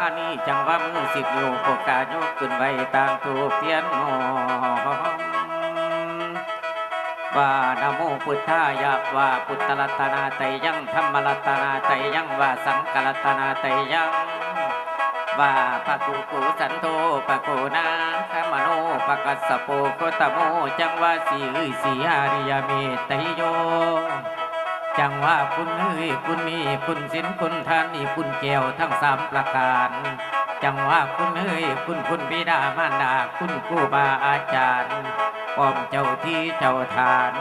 อานี่จังว่ามือสิบอยู่โอกาสยกขึ้นไว้ต่างถูกเทียนหอมว่านโมพุทธายะว่าพุทธรัตนาไตยังธรรมรัตนาไตยังว่าสังฆรัตนาไตยังว่าปะกุกุสันโตปะโกนาคมโนปะกัสสโปโคตโมจังว่าสีสีอาริยเมตไตโย จังว่าคุณเอ้ยคุณมีคุณสินคุณทานนี่คุณแก้วทั้งสามประการ จังว่าคุณเอ้ยคุณคุณบิดามารดาคุณครูบาอาจารย์ป้อมเจ้าที่เจ้าฐาน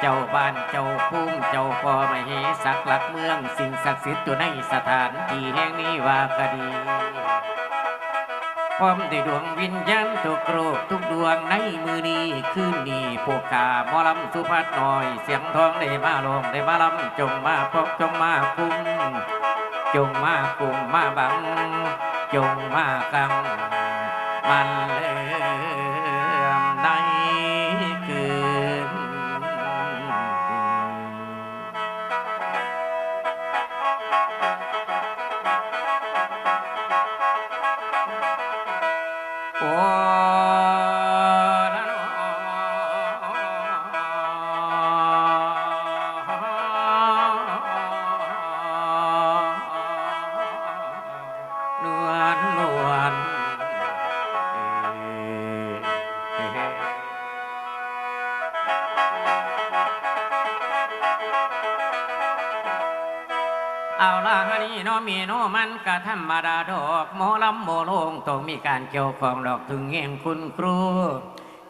เจ้าบ้านเจ้าภูมิเจ้าพ่อมเหสักหลักเมือง สิ่งศักดิ์สิทธิ์อยู่ในสถานที่แห่งนี้ว่าก็ดี พร้อมด้วยดวงวิญญาณทุกรูทุกดวงในมือนี้คืนนี้พวกขาหมอลำสุภัทน้อย เสียงทองได้มาลงได้มาลำจงมาพบจงมาคุ้มจงมาคุ้มมาบัง จงมากังมันเล มีโนมันกะธรรมดาดอกหมอลำโมโลงต้องมีการเกี่ยวของดอกถึงเงี้ยคุณครู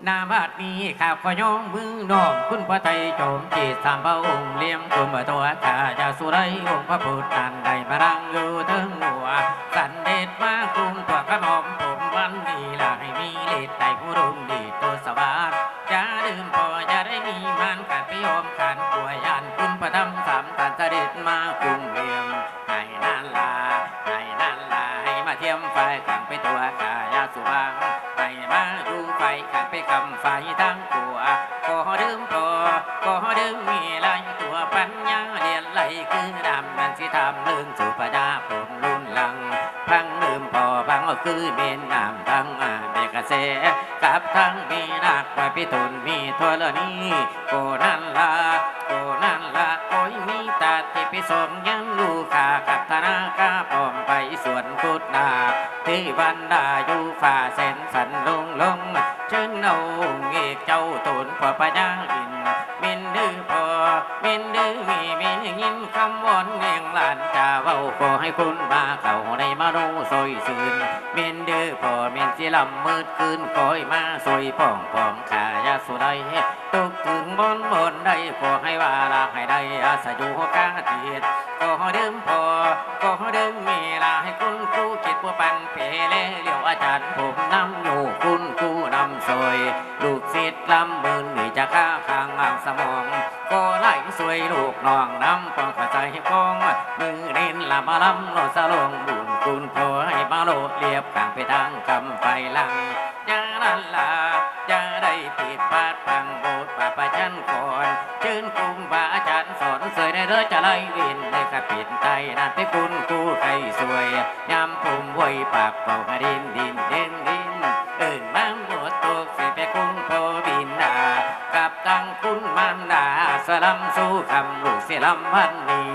นาบาดนี้ข้าขอยองมือน้อมคุณพระไทยโจมจีสามพระองค์เลี้ยงตัวมาตัวข้าจะสุไรองค์พระพุทธนันใดมารังอยู่ถึงหัว สันเด็จมาคุงตัวกระหม่อมผมวันนี้ละให้ำมืดคืนคอยมาซอยป้องป้องขายาสุไดตกถึงบนบนได้ขอให้ว่าลาให้ได้อาศัยอยู่กาเทียดก็เดิมพอก็เดิมมีลาให้คุณครูคิดว่าปันเพเลเลี้ยวอาจารย์ผมนำอยู่คุณครูนำซอยลูกศิษย์ลำมือนี่จะก้าข้างอ่างสมองก็ไหลสวยลูกน้องน้ำปองกระใจกองมือเน้นละมาลำโนสลงบุญ คุณพอให้มาโลเรียบข้างไปทางกำไฟลังยานันลาจะได้ผิดพลาดพังโบสถ์ป่าประชันก่อนเชิญคุมบาอาจารย์สอนเสยในเรือจะไล่วินได้กระปิดไตนั่นไปคุณกูใครสวยยำภูมิไว้ปากเป่าให้ดินดินเด่นดินเอิ่นบ้างหมดตกเสียไปคุ้งพบินดากับตังคุณมันดาสลัมสู้คำลูกเสียลำวันนี้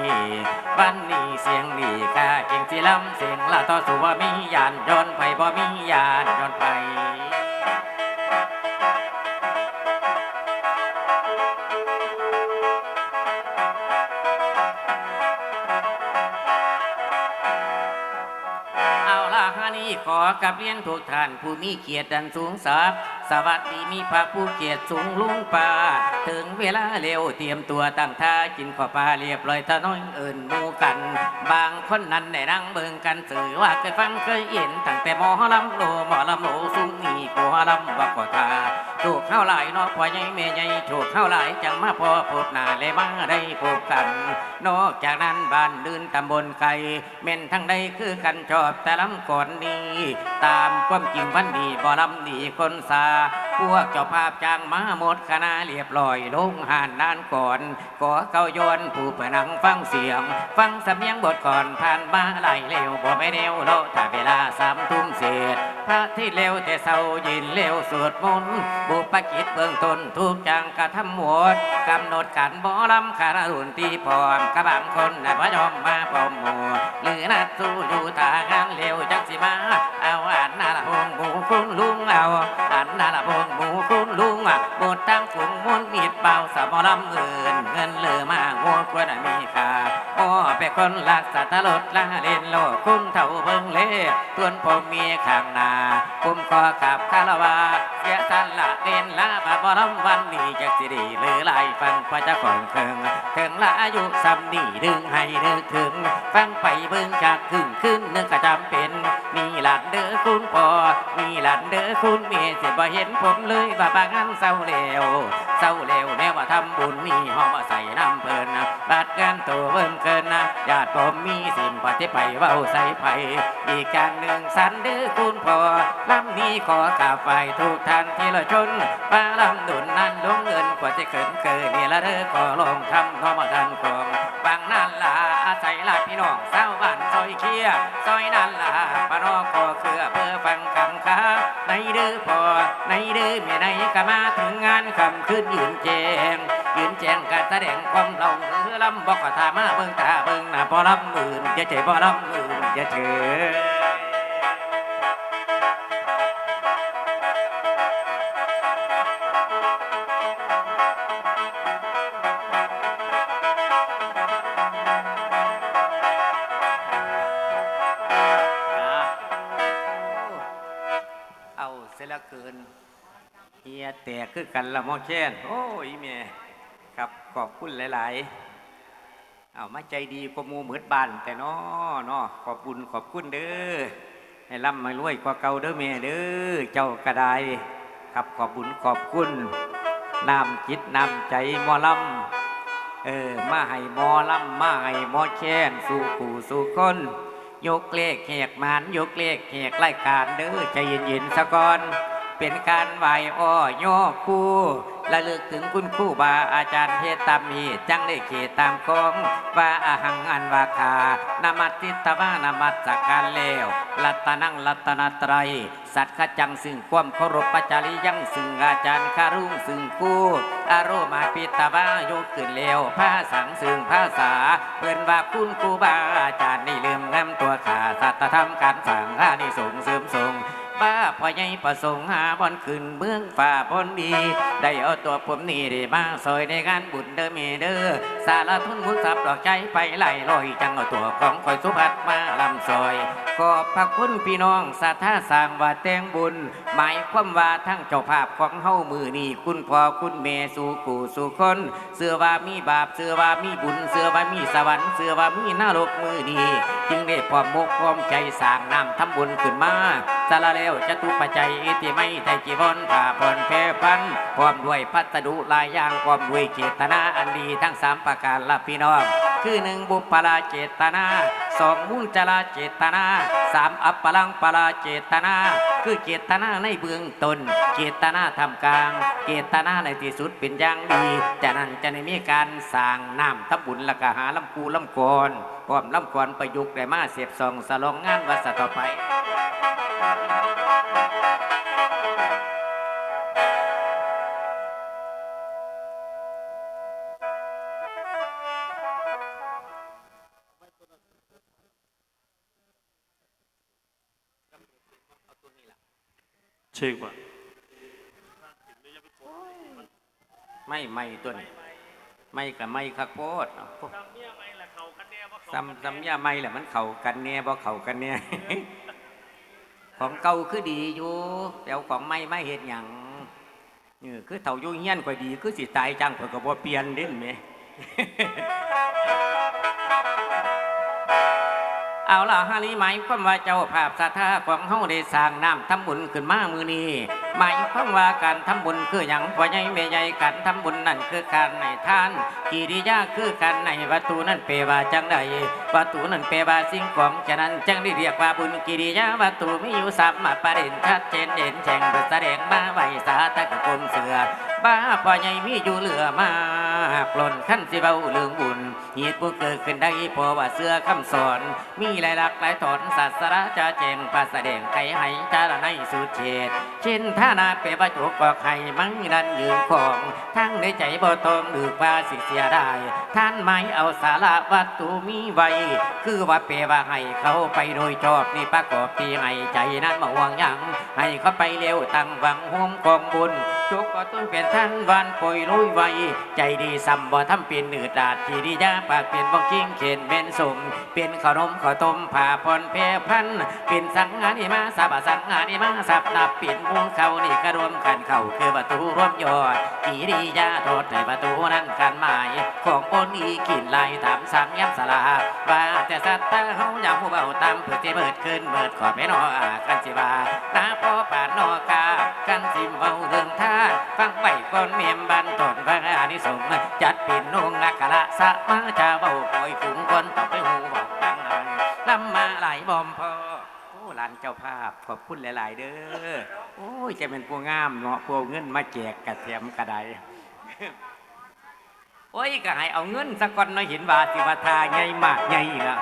วันนี้ เสียงดีค่าเก่งสิลำเสียงละต่อสู้ว่ามียานย้อนไปบ่มียานย้อนไปเอาล่ะฮานี่ขอกับเรียนทุกท่านผู้มีเกียรติดันสูงสักสวัสดีมีพระผู้เกียรติสูงลุงป่า ถึงเวลาเร็วเตรียมตัวตั้งท่ากินข้าวปลาเรียบร้อยท่าน้อยเอิ่นมูกัน บางคนนั้นได้นั่งเบิ่งกันสื่อว่าเคยฟังเคยเห็นตั้งแต่หมอลำโลหมอลำโลสูงนี่กัวลำว่าก็ทาถูกเข้าหลายนอกพ่อใหญ่แม่ใหญ่ถูกเข้าหลายจังมาพอพบหน้าเลยมาได้พบกัน นอกจากนั้นบ้านดืนตำบลไก่เม่นทั้งใดคือกันชอบแต่ลำก่อนนี้ ตามความจริงพันดีบ่ลำดีคนสา พวกเจ้าภาพจ้างมาหมดคณะเรียบร้อยลงหานนานก่อนขอเก้ายนผู้ประนังฟังเสียง ฟังสำเนียงบทก่อนผ่านมาไหลเร็วบ่ไม่เร็วโลถ้าเวลาสามทุ่มเศษพระที่เร็วแต่เศร้ายินเร็วสวดมนต์บุปกิจเบื้องต้นทุกอย่างกระทำหมดกำหนดการบ่ลำคาราุนตีพร้อมกระบางคนน่ะพระยอมมาปอมหมูหรือนัดสู้อยู่ตางานเร็วจังสิมา เอาอันนาละพงหมูคุณลุง เอาอันนาละพงหมูคุณลุงอะหมดตั้งฝูงมุนมีดเบาสมอลำเงินเงินเหลือมากงวดกว่ามีค่าโอ้เป็นคนรักสัตว์ลดละเล่นโลกคุณเท่าเบิ่งเล่ทวนผมมีข้างหน้าผมขอขับคาราวาเสียสันละเล่นละบาบอลำวันนี้จะสิดีหรือไรฟังพระเจ้าของเคิงถึงละอายุซ้ำนี่ดึงให้นึกถึง ฟังไปเบิ่งจากขึ้นขึ้นนึกก็จำเป็น มีหลานเด้อคุณพ่อมีหลานเด้อคุณเมียสิบ่เห็นผมเลยว่าบางอันเศร้าเลวเศร้าเลวแน่ว่าทำบุญมีหอมใส่น้ำเพลินนะบาดกันตัวเบิ่มเกินนะญาติผมมีสิ่งปฏิไปเว้าใส่ไปอีกอย่างหนึ่งสันเด้อคุณพ่อลำนี้ขอกราบไปทุกท่านที่ละชนฟ้าลำดุนนั้นลงเงินกว่าจะเกินเกินนี่ละเด้อขอลองทำน้อมาดันของบางนั่นล่ะอาศัยลาพี่น้องสาบ้าน อยเคียซอยนั่นล่ะปะนอคอเครือเพื่อฟังคำค้าในเดือพอในเดือเมียในก็มาถึงงานคำขึ้นยืนแจงยืนแจงการแสดงความเราเรือลำบอกก็ถามาเบิ่งตาเบิ่งหน้าพอลำมื่นจะเฉยพอลำมื่นจะเฉย เอาเสียละเกินเฮียแตกคือกันละมอแค้นโอ้ยแม่ครับขอบคุณหลาย ๆ เอามาใจดีกว่ามูเหมือดบาน แต่นอนอขอบคุณขอบคุณเด้อให้ร่ำให้รวยกว่าเก่าเด้อแม่เด้อเจ้ากระไดครับขอบคุณขอบคุณน้ำจิตน้ำใจมอลำเออมาให้มอลำมาให้มอแค้นสู่ผู้สู่คน ยกเลขเหกมานยกเลขเหกไล่การเด้อใจเย็นๆสะก่อน เป็นการไหวอ้อย่อคู่ ระลึกถึงคุณครูบาอาจารย์เทศตามมีจังได้เขตตามคองว่าอาหังอันวาคานามัติตวานามัสสกการเลวรัตนังรัตนตรัย สัตว์ขจังซึ่งความเคารพปัจจาริยังซึ่งอาจารย์คารุ่งซึ่งคู่อารมาปิตวายกขึ้นเลวผ้าสังซึ่งภาษาเพิ่นว่าคุณครูบาอาจารย์นี่ลืมงำตัวขาสัตธรรมการสั่งข้านี่ส่งเสริมสง ป้าพ่อใหญ่ประสงค์หาบอนขึ้นเบื้องฝ่าบอนดี ได้เอาตัวผมนี่ได้มาซอยในงานบุญเด้อเมเด้อสารทุนมุนทรัพย์ดอกใจไปไหลลอยจังเอาตัวของคอยสุภัดมาลำซอย ขอบพระคุณพี่น้องสัทธาสร้างว่าแต่งบุญ หมายความว่าทั้งเจ้าภาพของเฮามือนี่คุณพ่อคุณแม่สู่กูสู่คนเสื้อว่ามีบาปเสื้อว่ามีบุญเสื้อว่ามีสวรรค์เสื้อว่ามีนรกมือนี่จึงได้พร้อมมกพร้อมใจสร้างน้ำทำบุญขึ้นมาสละแล้วจะตุปัจจัยอิติไม่ไทจีบอนผ่าผ่อนแพ้พันพร้อมด้วยพัสดุลายย่างพร้อมด้วยเจตนาอันดีทั้งสามประการละพี่น้องคือหนึ่งบุพลาเจตนาสองมุนจลาเจตนาสามอัปปลังปราเจตนา คือเจตนาในเบื้องต้น เจตนาทำกลาง เจตนาในที่สุดเป็นอย่างดีจากนั้นจะในมีการสร้างน้ำทับบุญละก็หาลำปูลำกรพร้อมลำกรประยุกต์ได้มาเสียบซองสลองงานวัดสะต่อไป เช็คว่า ไม่ไม่ตัวนี้ไม่กับไม่คักโพดเอาโพดซ้ำซ้ำยาไม่แหละมันเข่ากันแน่บ่เข่ากันแน่ของเก่าคือดีอยู่แต่เอาของไม่ไม่เห็นอย่างนี่คือเถ่าอยุ่งเงี้ยนกว่าดี คือสิตายจังเผื่อกับบ่เปลี่ยนเด่นไหม เอาล่ะฮานี้หมายความว่าเจ้าภาพศรัทธาของเฮาได้สร้างน้ำทำบุญขึ้นมามือนี้หมายความว่าการทำบุญคืออย่างพ่อใหญ่แม่ใหญ่การทำบุญนั่นคือการในทานกิริยาคือการในวัตถุนั้นเปลว่าจังใดวัตถุนั้นเปลว่าสิ่งของฉะนั้นจึงได้เรียกว่าบุญกิริยาวัตถุมีอยู่สามมาประเด็นชัดเจนเด่นแฉงแสดงมาไว้สาตะกกลมเสือบ้าพ่อใหญ่มีอยู่เหลือมา กหล่นขั้นสิเบาเรื่องบุญเหตุผู้เกิดขึ้นได้เพราะว่าเสื้อคำสอน มีหลายหลักหลายถอนศาสระจะแจงภาษาแดงไขให้จารในสุดเฉดเช่นท่านาเปรบจุกกอกให้มังนันยืนของ ทั้งในใจบ่ตองดือภาสิเสียได้ ท่านไม่เอาสาระวัตถุมีไว้ คือว่าเปรว่าให้เขาไปโดยชอบนี่ประกอบที่ให้ใจนั้นมาห่วงยังให้เขาไปเร็วตั้งหวังห่มกองบุญ จุกก็ต้นเป็นท่านวันปล่อยลุยไวใจดีสัมบ่ทำเป็นหนืดดาดที่ดียาปากเปลี่ยนบ่กิ้งเข็นเป็นสมเป็นขนมข้าวต้มผ่าพรเพรพันเป็นสังหาริมาสับสังหาริมาสับนับเป็นมูลเขานี่ก็รวมกันเข้าคือประตูรวมยอดกีดียาโทษในประตูนั้นกันหมายของปนอีกินลายตามสังย้ำสลาว่าแต่สัตว์ตาเฮาอย่าผู้เบาตามเพื่อที่เบิดขึ้นเบิดขอไม่นอกันสิบาตาพ่อป่านนอกากันสิเบาเรื่องท่าฟังไว้ก่อนเมียมบันตนพระอานิสงส์จัดปิ่นนงนักละสะมาจาเบาปล่อยฝูงคนต่อไปหูบอกตังหันลำมาหลายบอมพอโอ้หลานเจ้าภาพขอบคุณหลาย ๆ เด้อโอ้ยจะเป็นผู้งามเนาะพวกเงินมาแจกกระเทียมกระไดโอ้ยก็ให้เอาเงินสักก่อนนาะเห็นว่าสิว่าทาใหญ่มากใหญ่ละ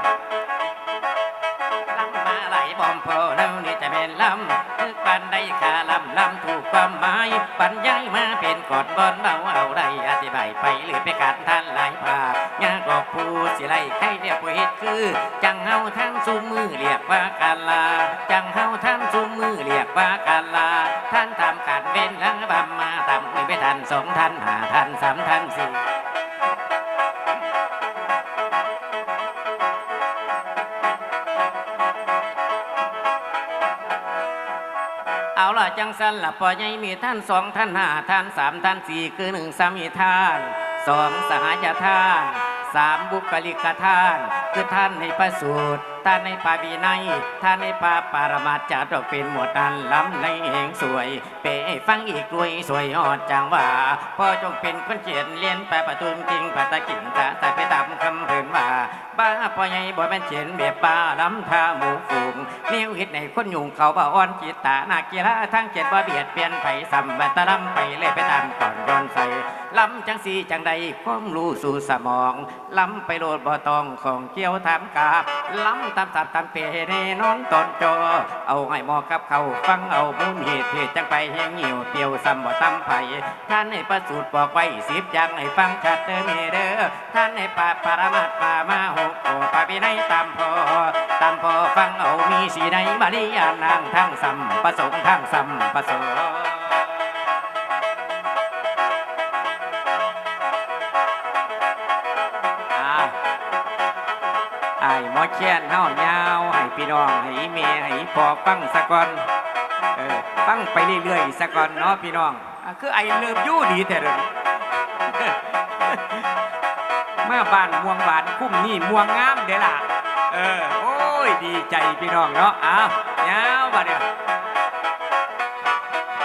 ละปอใหญ่มีท่านสองท่านห้าท่านสามท่านสี่คือหนึ่งสามีท่านสองสหายท่านสามบุคลิกท่าน คือท่านในประสูตร ท่านในปาบีในยท่านในปาปารมาจาดอกเป็นหมวดอันล้ำในเองสวย เปฟังอีกด้วยสวยอดจังว่าพ่อจงเป็นคนเขียนเรียนไปประตุมจริงปัตตะกินตาแต่ไปตามคำ ป้าพ่อใหญ่บ่แม่นเฉียนแบบป้าล้ำท่าหมูฝูงนิ้วเฮ็ดในคนยุงเขาบ่อ่อนจิตตานากีฬาทั้งเจ็ดบ่เบียดเปลี่ยนไผ่สัมบัตลำไปเลยไปตามก่อนย้อนใส่ ล้ำจังสีจังใดความรู้สู่สมองล้ำไปโลดบ่ตองของเกี่ยวถามกาบล้ำตามสับตามเปเนนอนตอนจอ เอาให้หมอกับเขาฟังเอามูลเหตุเหตุจังไปเฮียงเหี่ยวเปียวซ้ำบ่ตำไผ่ท่านให้ประสูตรบอกไว้สิบอย่างให้ฟังชัดเด้อเมเด้อท่านให้ปาปารมาตปามาหกโอปาปิไนตามพอตามพอฟังเอามีสีในบาลียานางทั้งสัมประสงค์ทั้งสัมประสงค์ อ้หมอเชียนเฮายาวให้พี่น้องให้เมยให้พอฟังสักก่อนเออฟังไปเรื่อยๆสักก่อนเนาะพี่น้องอะคือไอ้เลิฟยู่ดีแต่เดิมมาบ้านม่วงหวานคุ้มนี่ม่วงงามเด้ล่ะเออโอ้ยดีใจพี่น้องเนาะอ้าวยาวบัดเนี่ย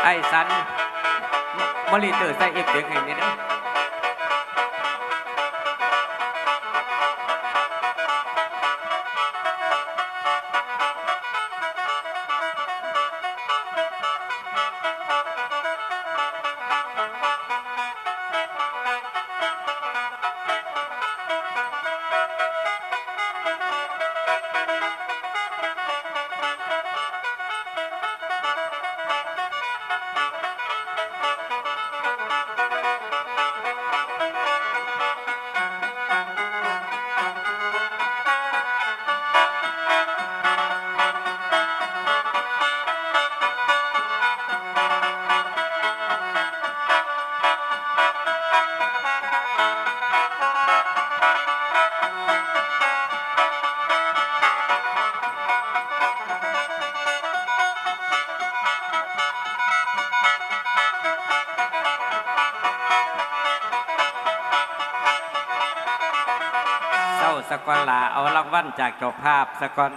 ไอ้สันมอนิเตอร์ใส่เอฟเฟกต์ให้เนี่ยเด้ จากเจ้าภาพซะก่อน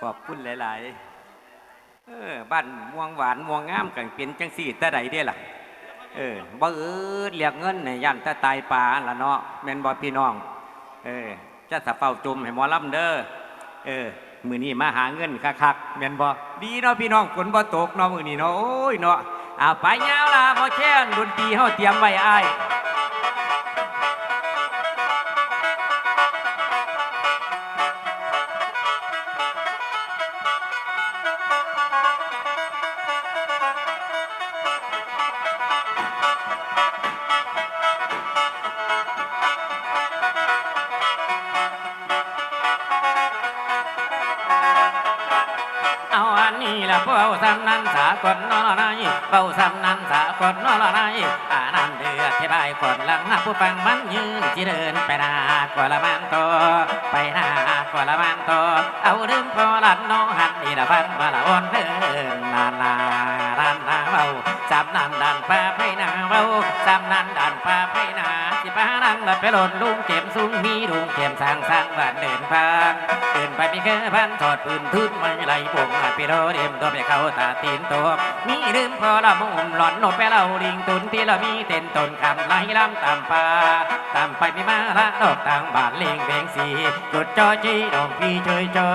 ขอบคุณหลาย ๆ เออบ้านม่วงหวานม่วงงามกันเป็นจังสี่แต่ใดเด้ล่ะ เออบ่เออเรียกเงินเนี่ยยันถ้าตายป่าละเนาะแม่นบ่พี่น้อง เออจะสะเฝ้าจุมให้หมอลำเด้อเออมือนี้มาหาเงินคักๆแม่นบ่ดีเนาะพี่น้องฝนบ่ตกเนาะมือนี้เนาะโอ้ยเนาะเอาไปยาวล่ะบ่แช่นดนตรีเฮาเตรียมไว้อ้าย ฟังมันยืนที่เดินไปได้ ปาไปนาเบาสำนันดันปาไปนาสิป้านังละไปหล่นลุงเข็มสูงมีลุงเข็มสร้างสร้างบ้านเดินผ่านเดินไปมีแค่พันถอดปืนทึนไม่ไหลปุ่งไปโดเดียมตัวไปเข้าตาตีนตัวมีลืมพอละมุมหลอนโนดไปเล่าลิงตุนที่เรามีเต้นตนคำไหลลำตามป่าตามไปมีมาละดอกต่างบานเลียงเบงสีจุดจอจีดอกพี่เชยจอ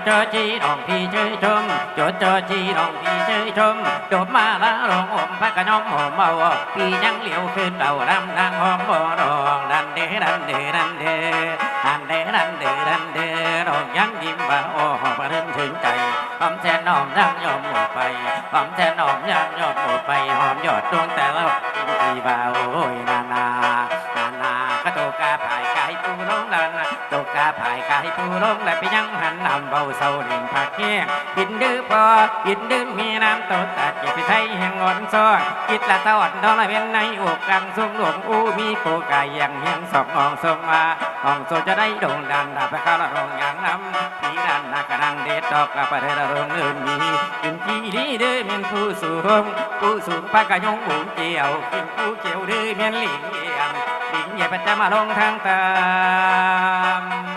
ดเจอจีดองพี่เชยชมจดเจอจีดองพี่เชยชมโดดมาละรองอมพระกระน้องหอมเมาพี่ยังเหลียวขึ้นเต่าดำนางหอมบ่รองดันเดดันเดดันเดดันเดดันเดดันเดรองยังยิ้มบ่าโอ้หอมระเดิมถึงใจหอมแทนน้อมยังยอมหมดไปหอมแทนน้อมยังยอมหมดไปหอมยอดดวงแต่ละพี่บ่าโอ้ยนานานานาขะโตกาภายกายปูลงลานโตกาภายกายปูลงและไปยังหันนำเบาเศร้าเล่นผักแห้งกินดื้อพอกินดื้อมีน้ำโตตัดเก็บไปไทยแห่งอ่อนซ้อนกิดละตอดดองละเวนในอกกลางทรงหลวงอู้มีโปกายยังเฮียงสององทรงมาห้องโซจะได้โด่งดันดาบไปข้าวละรองอย่างน้ำพี่ดันนักกระดังเด็ดดอกกระประเทศละรองเนินมีกินจีดีเด้อเมียนผู้สูงผู้สูงปากกะยงบุญเจียวกินผู้เจียวเด้อเมียนหลิงเยี่ยมหลิงเยี่ยมจะมาลงทางตาม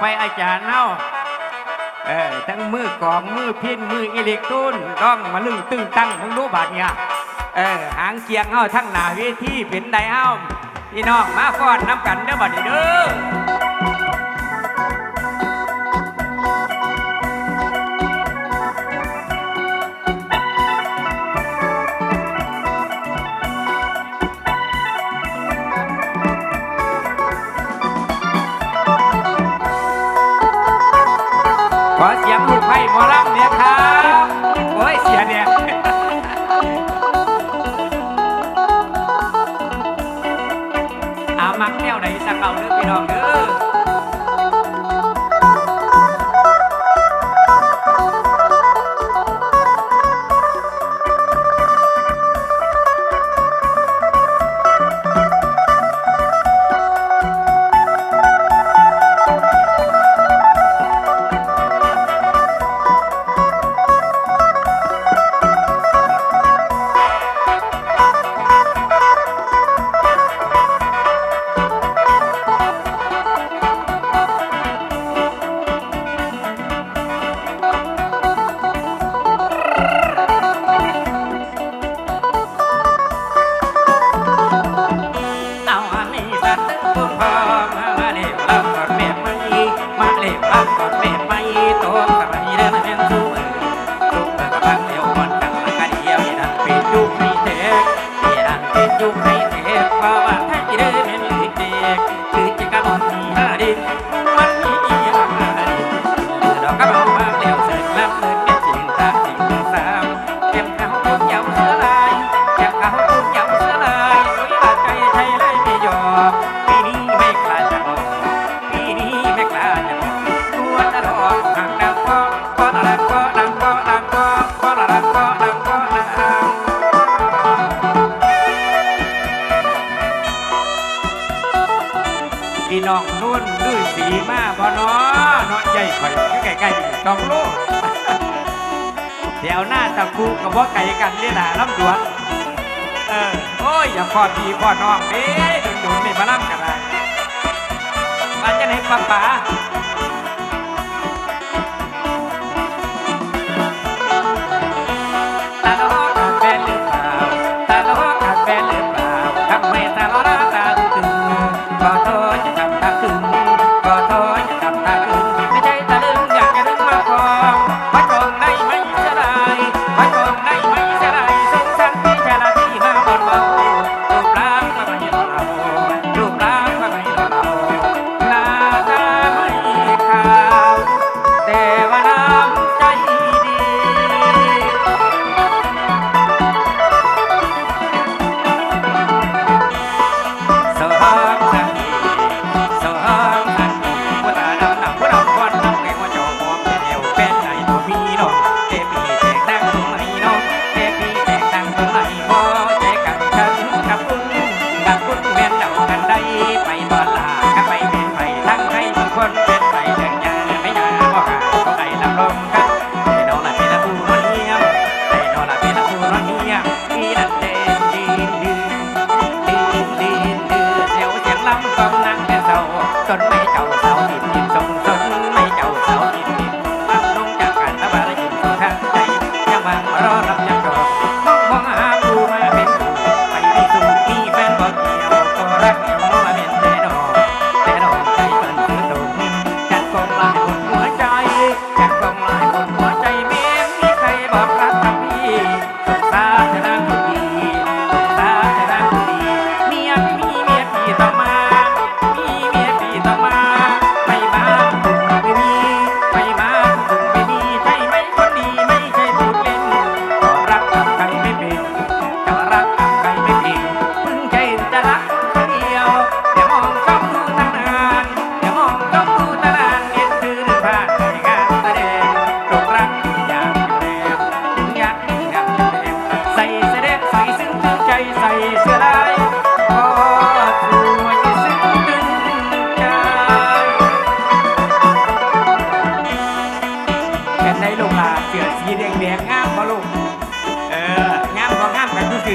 ไปอาจารย์เน่าเออทั้งมือกองมือพินมืออิเล็กโทรนต้องมาลึงตึงตั้งมึงรู้บาดเนี่ยเออหางเกียงเฮาทั้งหน้าเวทีเป็นไดเฮาพี่น้องมาฟ้อนน้ำกันเด้อบัดนี้เด้อ งลูกไพ่หมอลำ นดื้อสีมากพอนอนอนใหญ่ข่อยอยู่ไก่ต้องโลกเดี๋ยวหน้าตะคูกับพ่อไก่กันเนี่แหละลำดวนเออโอ้ยอย่าพอดีพอน้องเด้จุนไม่มาล่ำกันเลมันจะไหนป้าป๋า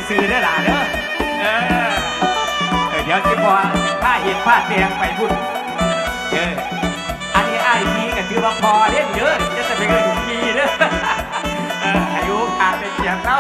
ซื้อได้หล่ะเด้อเออเดี๋ยวที่พอผ้าเห็นผ้าแดงไปพุ่นเอออันนี้ไอ้พีกับที่ว่าพอเล่นเยอะจะไปเงินพีเนอะอายุขาดไปเสียงแล้ว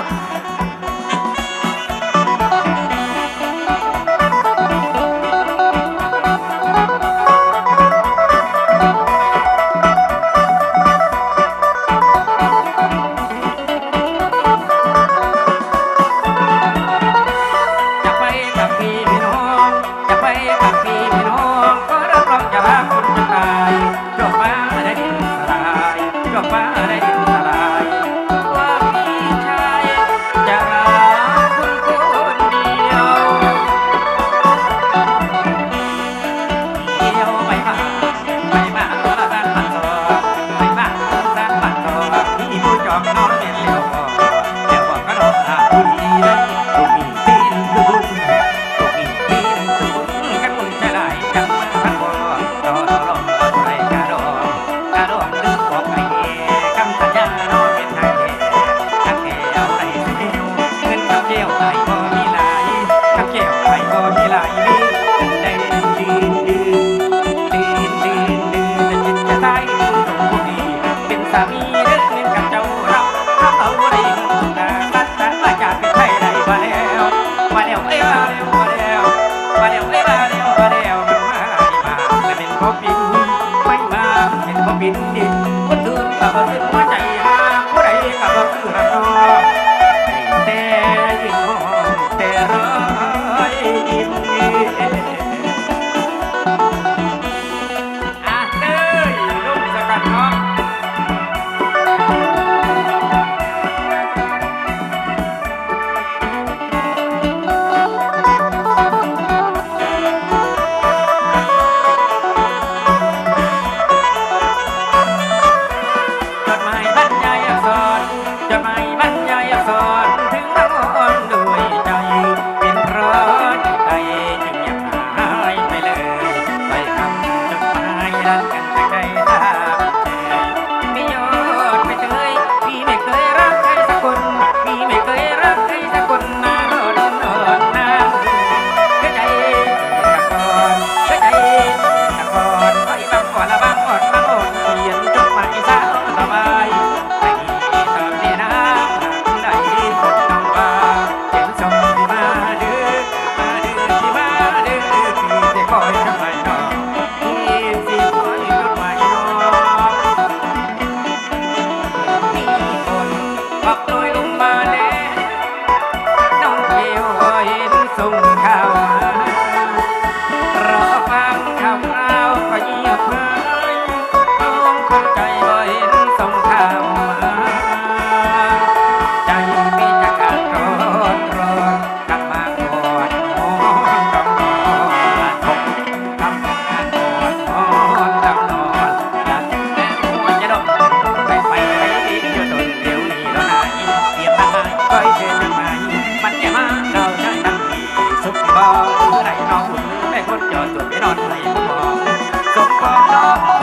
บ่คือไรน้องหุ่นแม่คนจอดตัวไม่นอนไหนบ่สมปองน้องคน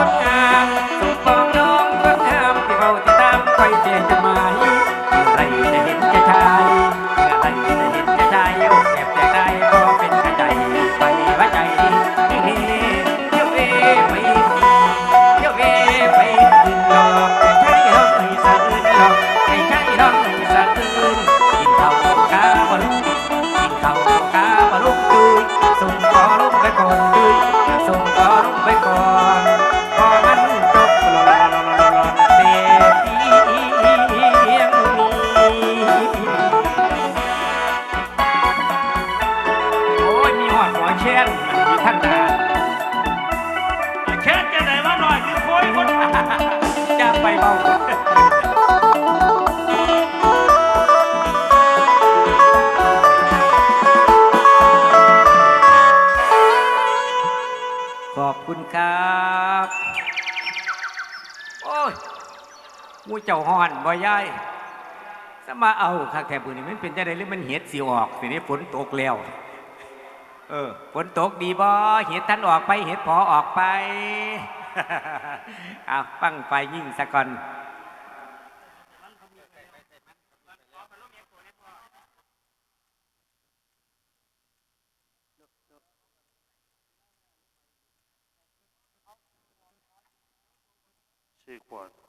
เจ้าหอนบ่ยายสมาเอาคักแถบบุนี่มันเป็นจะได้หรือมันเห็ดสิออกสินี้ฝนตกแล้วเออฝนตกดีบ่เห็ดท่านออกไปเห็ดพอออกไปเอาปังไฟยิ่งสะก่อนเช็คน